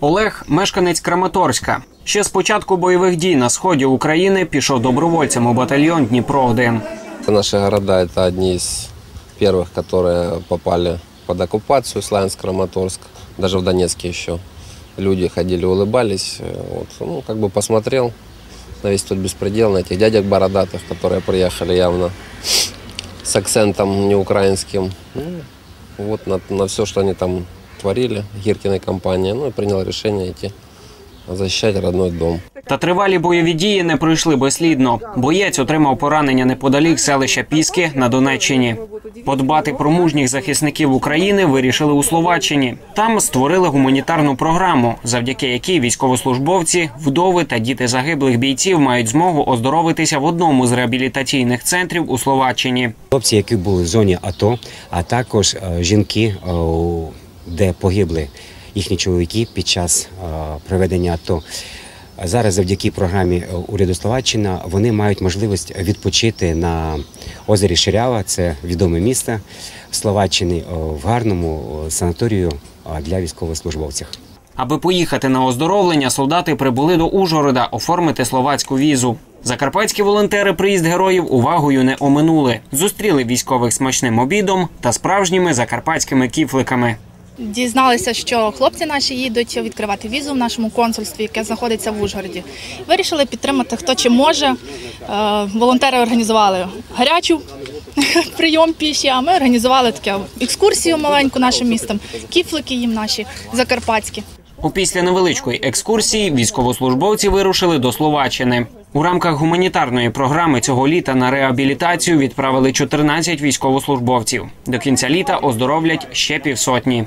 Олег мешканець Краматорська. Ще з початку бойових дій на сході України пішов добровольцем у батальйон Дніпро 1 Это наши города, это одни из первых, которые попали под оккупацию, Славянск, Краматорск, даже в Донецке еще. Люди ходили, улыбались. Э, Вот, ну, как бы посмотрел на весь тот беспредел, на этих дядек бородатых, которые приехали явно с акцентом не украинским. Ну, вот на, на все, что они там творили, Гиркиной компании, ну и принял решение идти защищать родной дом. Та тривалі бойові дії не пройшли безслідно. Боєць отримав поранення неподалік селища Піски на Донеччині. Подбати про мужніх захисників України вирішили у Словаччині. Там створили гуманітарну програму, завдяки якій військовослужбовці, вдови та діти загиблих бійців мають змогу оздоровитися в одному з реабілітаційних центрів у Словаччині. Хлопці, які були в зоні АТО, а також е, жінки, е, у- де погибли їхні чоловіки під час е, проведення АТО. Зараз завдяки програмі е, уряду Словаччина вони мають можливість відпочити на озері Ширява, це відоме місто в Словаччині, е, в гарному санаторію для військовослужбовців. Аби поїхати на оздоровлення, солдати прибули до Ужгорода оформити словацьку візу. Закарпатські волонтери приїзд героїв увагою не оминули. Зустріли військових смачним обідом та справжніми закарпатськими кіфликами. Дізналися, що хлопці наші їдуть відкривати візу в нашому консульстві, яке знаходиться в Ужгороді. Вирішили підтримати хто чи може. Е, Волонтери організували гарячу прийом піші, а ми організували таку екскурсію маленьку нашим містом, кіфлики їм наші закарпатські. Опісля невеличкої екскурсії військовослужбовці вирушили до Словаччини. У рамках гуманітарної програми цього літа на реабілітацію відправили 14 військовослужбовців. До кінця літа оздоровлять ще півсотні.